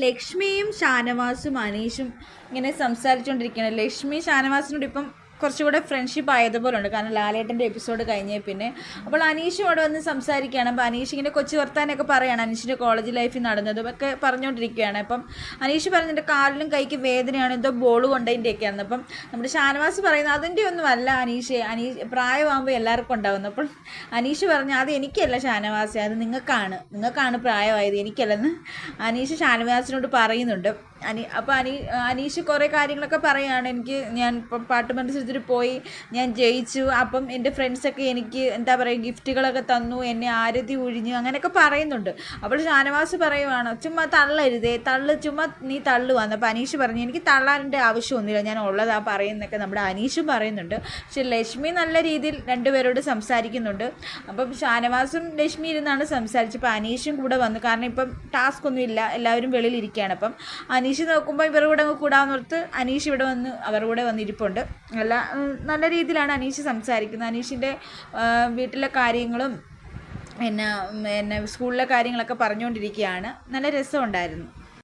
ലക്ഷ്മിയും ഷാനവാസും അനീഷും ഇങ്ങനെ സംസാരിച്ചുകൊണ്ടിരിക്കുകയാണ് ലക്ഷ്മി ഷാനവാസിനോട് ഇപ്പം കുറച്ചുകൂടെ ഫ്രണ്ട്ഷിപ്പ് ആയതുപോലെ ഉണ്ട് കാരണം ലാലേട്ടന്റെ എപ്പിസോഡ് കഴിഞ്ഞേ പിന്നെ. അപ്പോൾ അനീഷും അവിടെ വന്ന് സംസാരിക്കുകയാണ്. അപ്പോൾ അനീഷ് ഇങ്ങനെ കൊച്ചു വർത്താനൊക്കെ പറയുകയാണ് അനീഷിന്റെ കോളേജ് ലൈഫിൽ നടന്നതും ഒക്കെ പറഞ്ഞുകൊണ്ടിരിക്കുകയാണ്. അപ്പം അനീഷ് പറഞ്ഞിട്ട് കാലിലും കൈക്ക് വേദനയാണ്. എന്തോ ബോൾ കൊണ്ടതിന്റെയൊക്കെയാണ് അപ്പം നമ്മുടെ ഷാനവാസ് പറയുന്നത് അതിന്റെ ഒന്നും അല്ല അനീഷ്. അനീഷ് പ്രായമാകുമ്പോൾ എല്ലാവർക്കും ഉണ്ടാകുന്നു അപ്പോൾ അനീഷ് പറഞ്ഞു അത് എനിക്കല്ല ഷാനവാസ്. അത് നിങ്ങൾക്കാണ്. നിങ്ങൾക്കാണ് പ്രായമായത്. എനിക്കല്ലെന്ന്. അനീഷ് ഷാനവാസിനോട് പറയുന്നുണ്ട്. അനി അപ്പോൾ അനി അനീഷ് കുറേ കാര്യങ്ങളൊക്കെ പറയുകയാണ് എനിക്ക് ഞാൻ ഇപ്പം പാട്ട് മത്സരത്തിൽ പോയി ഞാൻ ജയിച്ചു. അപ്പം എന്റെ ഫ്രണ്ട്സൊക്കെ എനിക്ക് എന്താ പറയുക ഗിഫ്റ്റുകളൊക്കെ തന്നു. എന്നെ ആരതി ഒഴിഞ്ഞു അങ്ങനെയൊക്കെ പറയുന്നുണ്ട്. അപ്പോൾ ഷാനവാസ് പറയുവാണ് ചുമ്മാ തള്ളരുതേ. തള്ളു ചുമ്മാ നീ തള്ളുവാന്ന് അപ്പോൾ അനീഷ് പറഞ്ഞു എനിക്ക് തള്ളാന്റെ ആവശ്യമൊന്നുമില്ല ഞാൻ ഉള്ളതാ പറയുന്നൊക്കെ നമ്മുടെ അനീഷും പറയുന്നുണ്ട്. പക്ഷെ ലക്ഷ്മി നല്ല രീതിയിൽ രണ്ടുപേരോട് സംസാരിക്കുന്നുണ്ട്. അപ്പം ഷാനവാസും ലക്ഷ്മി ഇരുന്നാണ് സംസാരിച്ചത്. അപ്പോൾ അനീഷും കൂടെ വന്നു. കാരണം ഇപ്പം ടാസ്ക് ഒന്നും ഇല്ല എല്ലാവരും വെളിയിലിരിക്കുകയാണ് അപ്പം അനീഷ് നോക്കുമ്പോൾ ഇവരുടെ കൂടെ അങ്ങ് കൂടാന്നോർത്ത് അനീഷ് ഇവിടെ വന്ന് അവരുടെ കൂടെ വന്നിരിപ്പുണ്ട്. അല്ല ഉം, നല്ല രീതിയിലാണ് അനീഷ് സംസാരിക്കുന്നത്. അനീഷിന്റെ വീട്ടിലെ കാര്യങ്ങളും പിന്നെ പിന്നെ സ്കൂളിലെ കാര്യങ്ങളൊക്കെ പറഞ്ഞുകൊണ്ടിരിക്കുകയാണ്. നല്ല രസമുണ്ടായിരുന്നു.